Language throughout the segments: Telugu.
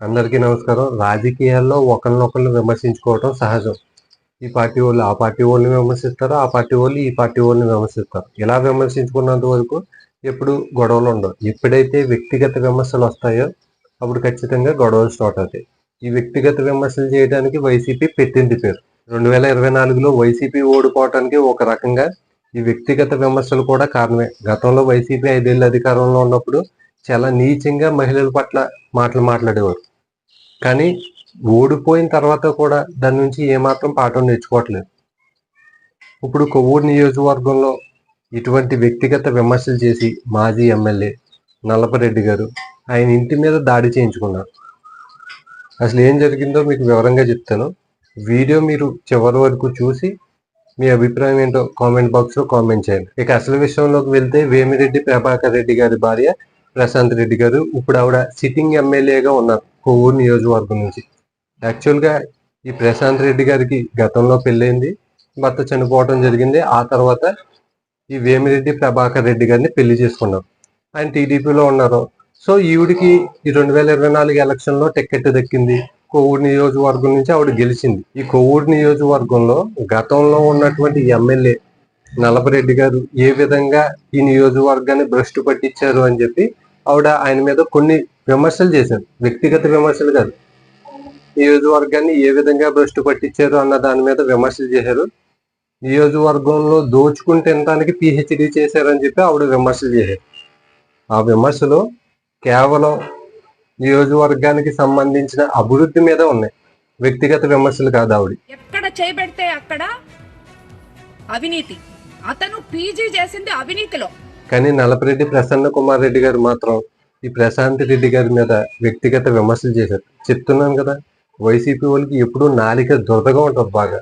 అందరికీ నమస్కారం. రాజకీయాల్లో ఒకరినొకరిని విమర్శించుకోవడం సహజం. ఈ పార్టీ వాళ్ళు ఆ పార్టీ వాళ్ళని విమర్శిస్తారు? ఆ పార్టీ వాళ్ళు ఈ పార్టీ వాళ్ళని విమర్శిస్తారు. ఇలా విమర్శించుకున్నంత వరకు ఎప్పుడు గొడవలు ఉండవు. ఎప్పుడైతే వ్యక్తిగత విమర్శలు వస్తాయో అప్పుడు ఖచ్చితంగా గొడవలు స్టార్ట్ అవుతాయి. ఈ వ్యక్తిగత విమర్శలు చేయడానికి వైసీపీ పెట్టింది పేరు. రెండు వేల ఇరవై నాలుగులో వైసీపీ ఓడిపోవటానికి ఒక రకంగా ఈ వ్యక్తిగత విమర్శలు కూడా కారణమే. గతంలో వైసీపీ ఐదేళ్ళు అధికారంలో ఉన్నప్పుడు చాలా నీచంగా మహిళల పట్ల మాటలు మాట్లాడేవారు. కానీ ఓడిపోయిన తర్వాత కూడా దాని నుంచి ఏమాత్రం పాఠం నేర్చుకోవట్లేదు. ఇప్పుడు కొవ్వూరు నియోజకవర్గంలో ఇటువంటి వ్యక్తిగత విమర్శలు చేసి మాజీ ఎమ్మెల్యే నల్లపరెడ్డి గారు ఆయన ఇంటి మీద దాడి చేయించుకున్నారు. అసలు ఏం జరిగిందో మీకు వివరంగా చెప్తాను. వీడియో మీరు చివరి వరకు చూసి మీ అభిప్రాయం ఏంటో కామెంట్ బాక్స్లో కామెంట్ చేయండి. ఇక అసలు విషయంలోకి వెళ్తే వేమిరెడ్డి ప్రభాకర్ రెడ్డి గారి భార్య ప్రశాంత్ రెడ్డి గారు ఇప్పుడు ఆవిడ సిట్టింగ్ ఎమ్మెల్యేగా ఉన్నారు. కొవ్వూరు నియోజకవర్గం నుంచి. యాక్చువల్గా ఈ ప్రశాంత్ రెడ్డి గారికి గతంలో పెళ్ళైంది భర్త చనిపోవడం జరిగింది ఆ తర్వాత ఈ వేమిరెడ్డి ప్రభాకర్ రెడ్డి గారిని పెళ్ళి చేసుకున్నారు. ఆయన టీడీపీలో ఉన్నారు. సో ఈవిడికి ఈ రెండు వేల ఇరవై నాలుగు ఎలక్షన్లో టికెట్ దక్కింది. కొవ్వూరు నియోజకవర్గం నుంచి ఆవిడ గెలిచింది. ఈ కొవ్వూరు నియోజకవర్గంలో గతంలో ఉన్నటువంటి ఎమ్మెల్యే నలపరెడ్డి గారు ఏ విధంగా ఈ నియోజకవర్గాన్ని భ్రష్టు పట్టించారు అని చెప్పి ఆవిడ ఆయన మీద కొన్ని విమర్శలు చేశారు. వ్యక్తిగత విమర్శలు కాదు. నియోజకవర్గాన్ని ఏ విధంగా భ్రష్టు పట్టించారు అన్న దాని మీద విమర్శలు చేశారు. నియోజకవర్గంలో దోచుకుని తినడానికి పిహెచ్డి చేశారని చెప్పి ఆవిడ విమర్శలు చేశారు. ఆ విమర్శలు కేవలం నియోజకవర్గానికి సంబంధించిన అభివృద్ధి మీద ఉన్నాయి. వ్యక్తిగత విమర్శలు కాదు ఆవిడ. ఎక్కడ చేయబెడితే అక్కడ అవినీతి. అతను పీజీ చేసింది అవినీతిలో. కానీ నలపరెడ్డి ప్రసన్న కుమార్ రెడ్డి గారు మాత్రం ఈ ప్రశాంత్ రెడ్డి గారి మీద వ్యక్తిగత విమర్శలు చేశారు. చెప్తున్నాను కదా వైసీపీ వాళ్ళకి ఎప్పుడూ నాలిక దురదగా ఉంటుంది బాగా.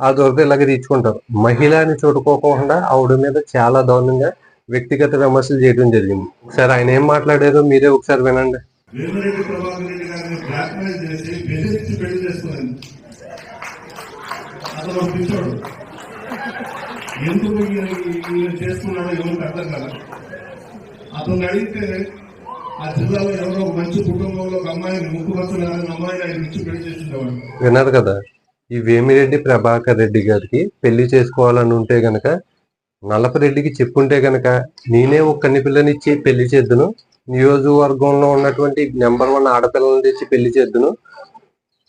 ఆ దురద ఇలాగ తీర్చుకుంటారు. మహిళ అని చూడుకోకుండా ఆవిడ మీద చాలా దారుణంగా వ్యక్తిగత విమర్శలు చేయడం జరిగింది. ఒకసారి ఆయన ఏం మాట్లాడారో మీరే ఒకసారి వినండి. వేమిరెడ్డి ఎందుకు ఈయన ఈయన ఎవరికి అర్థం కదా? అతను అడిగితే ఆ జిల్లాలో ఎవరో మంచి కుటుంబంలో ఒక అమ్మాయిని ముక్కు అమ్మాయిని ఆయన ఇచ్చి పెళ్ళి చేసిండేవాడు. విన్నారు కదా ఈ వేమిరెడ్డి ప్రభాకర్ రెడ్డి గారికి పెళ్ళి చేసుకోవాలని ఉంటే గనక నలపరెడ్డికి చెప్పుంటే గనక నేనే ఒక కన్ని పిల్లనిచ్చి పెళ్ళి చేద్దును. నియోజకవర్గంలో ఉన్నటువంటి నెంబర్ వన్ ఆడపిల్లని తెచ్చి పెళ్ళి చేద్దును.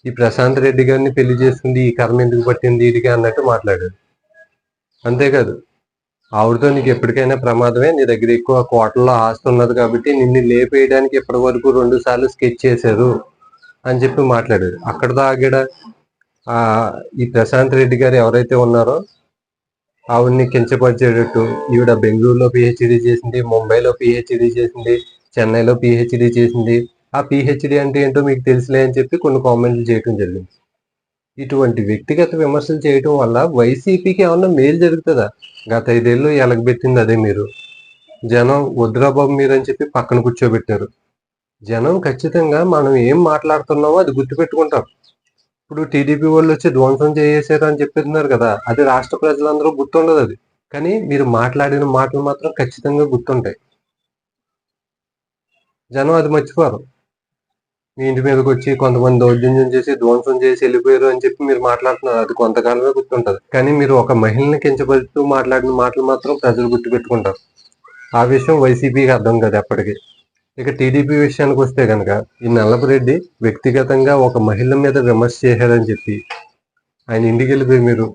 ఈ ప్రశాంత్ రెడ్డి గారిని పెళ్ళి చేసుకుంది ఈ కర్మ ఎందుకు పట్టింది ఇదిగా అన్నట్టు మాట్లాడాడు. అంతేకాదు ఆవిడతో నీకు ఎప్పటికైనా ప్రమాదమే? నీ దగ్గర ఎక్కువ కోటల్లో ఆస్తి ఉన్నది కాబట్టి నిన్ను లేపేయడానికి ఇప్పటి వరకు రెండు సార్లు స్కెచ్ చేశారు? అని చెప్పి మాట్లాడాడు. అక్కడ దాగాడ ఆ ఈ ప్రశాంత్ రెడ్డి గారు ఎవరైతే ఉన్నారో ఆవిడ్ని కించపరిచేటట్టు ఈవిడ బెంగళూరులో పిహెచ్డి చేసింది ముంబైలో పిహెచ్డి చేసింది చెన్నైలో పిహెచ్డి చేసింది. ఆ పిహెచ్డి అంటే ఏంటో మీకు తెలుసులే అని చెప్పి కొన్ని కామెంట్లు చేయడం జరిగింది. ఇటువంటి వ్యక్తిగత విమర్శలు చేయటం వల్ల వైసీపీకి ఏమన్నా మేలు జరుగుతుందా? గత ఐదేళ్ళు ఎలగబెట్టింది అదే మీరు. జనం వద్రాబాబు మీరు అని చెప్పి పక్కన కూర్చోబెట్టారు. జనం ఖచ్చితంగా మనం ఏం మాట్లాడుతున్నామో అది గుర్తుపెట్టుకుంటాం. ఇప్పుడు టీడీపీ వాళ్ళు వచ్చి ధ్వంసం చేసేసారు అని చెప్తున్నారు కదా అది రాష్ట్ర ప్రజలందరూ గుర్తుండదు అది. కానీ మీరు మాట్లాడిన మాటలు మాత్రం ఖచ్చితంగా గుర్తుంటాయి. జనం అది మర్చిపోరు. మీ ఇంటి మీదకి వచ్చి కొంతమంది దౌర్జన్యం చేసి ధ్వంసం చేసి వెళ్ళిపోయారు అని చెప్పి మీరు మాట్లాడుతున్నారు. అది కొంతకాలమే గుర్తుంటది. కానీ మీరు ఒక మహిళని కించపరుస్తూ మాట్లాడిన మాటలు మాత్రం ప్రజలు గుర్తుపెట్టుకుంటారు. ఆ విషయం వైసీపీకి అర్థం కాదు ఎప్పటికీ. ఇక టీడీపీ విషయానికి వస్తే కనుక ఈ నల్లపరెడ్డి వ్యక్తిగతంగా ఒక మహిళ మీద విమర్శ చేశారని చెప్పి ఆయన ఇంటికి వెళ్ళిపోయి మీరు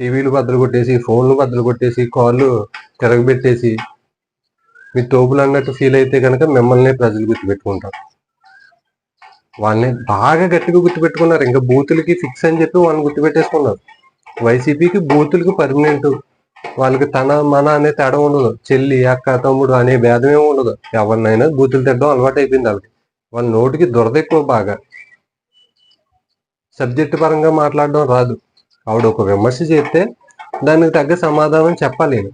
టీవీలు బద్దలు కొట్టేసి ఫోన్లు బద్దలు కొట్టేసి కాళ్ళు తిరగబెట్టేసి మీ తోపులు అన్నట్టు ఫీల్ అయితే కనుక మిమ్మల్ని ప్రజలు గుర్తుపెట్టుకుంటారు. వాళ్ళని బాగా గట్టిగా గుర్తుపెట్టుకున్నారు. ఇంకా బూతులకి ఫిక్స్ అని చెప్పి వాళ్ళని గుర్తుపెట్టేసుకున్నారు. వైసీపీకి బూతులకి పర్మనెంట్. వాళ్ళకి తన మన అనే తేడా ఉండదు. చెల్లి అక్క తమ్ముడు అనే భేదం ఏమి ఉండదు. ఎవరినైనా బూతులు తిట్టడం అలవాటు అయిపోయింది వాళ్ళకి. వాళ్ళ నోటికి దురద ఎక్కువ బాగా. సబ్జెక్ట్ పరంగా మాట్లాడడం రాదు. ఆవిడ ఒక విమర్శ చేస్తే దానికి తగ్గ సమాధానం చెప్పాలి నేను.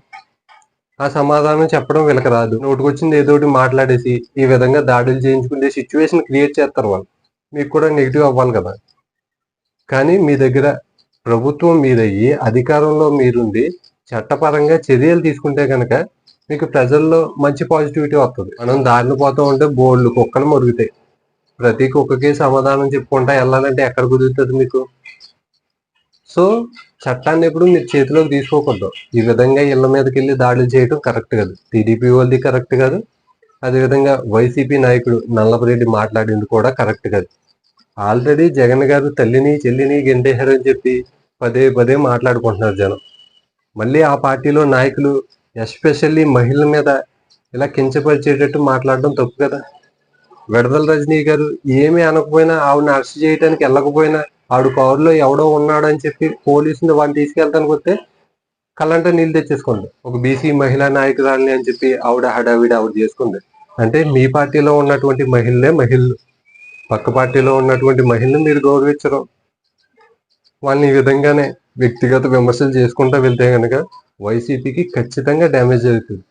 ఆ సమాధానం చెప్పడం వీళ్ళకి రాదు నోటికొచ్చింది ఏదో ఒకటి మాట్లాడేసి ఈ విధంగా దాడులు చేయించుకునే సిచ్యువేషన్ క్రియేట్ చేస్తారు వాళ్ళు. మీకు కూడా నెగిటివ్ అవ్వాలి కదా. కానీ మీ దగ్గర ప్రభుత్వం మీదయ్యి అధికారంలో మీరుండి చట్టపరంగా చర్యలు తీసుకుంటే కనుక మీకు ప్రజల్లో మంచి పాజిటివిటీ వస్తుంది. మనం దారిని పోతూ ఉంటే బోర్డులు కుక్కలు మరుగుతాయి. ప్రతి కుక్కకి సమాధానం చెప్పుకుంటా వెళ్ళాలంటే ఎక్కడ కుదురుతుంది మీకు? సో చట్టాన్ని ఎప్పుడు మీరు చేతిలోకి తీసుకోకూడదు. ఈ విధంగా ఇళ్ళ మీదకి వెళ్ళి దాడులు చేయడం కరెక్ట్ కాదు. టీడీపీ వాళ్ళది కరెక్ట్ కాదు. అదేవిధంగా వైసీపీ నాయకుడు నల్లపరెడ్డి మాట్లాడింది కూడా కరెక్ట్ కాదు. ఆల్రెడీ జగన్ గారు తల్లిని చెల్లిని గెంటేశారని చెప్పి పదే పదే మాట్లాడుకుంటున్నారు జనం. మళ్ళీ ఆ పార్టీలో నాయకులు ఎస్పెషల్లీ మహిళల మీద ఇలా కించపరిచేటట్టు మాట్లాడడం తప్పు కదా. విడదల రజనీ గారు ఏమీ అనకపోయినా ఆవిడని అరెస్ట్ చేయడానికి వెళ్ళకపోయినా ఆవిడ కారులో ఎవడో ఉన్నాడని చెప్పి పోలీసుని వాళ్ళు తీసుకెళ్ళడానికి వస్తే కళ్ళంట నీళ్ళు తెచ్చేసుకోండి ఒక బీసీ మహిళా నాయకురాలని అని చెప్పి ఆవిడ హడావిడి ఆవిడ చేసుకుంది. అంటే మీ పార్టీలో ఉన్నటువంటి మహిళలే మహిళలు. పక్క పార్టీలో ఉన్నటువంటి మహిళలు మీరు గౌరవించరు. వాళ్ళని ఈ విధంగానే వ్యక్తిగత విమర్శలు చేసుకుంటూ వెళ్తే కనుక వైసీపీకి ఖచ్చితంగా డ్యామేజ్ అవుతుంది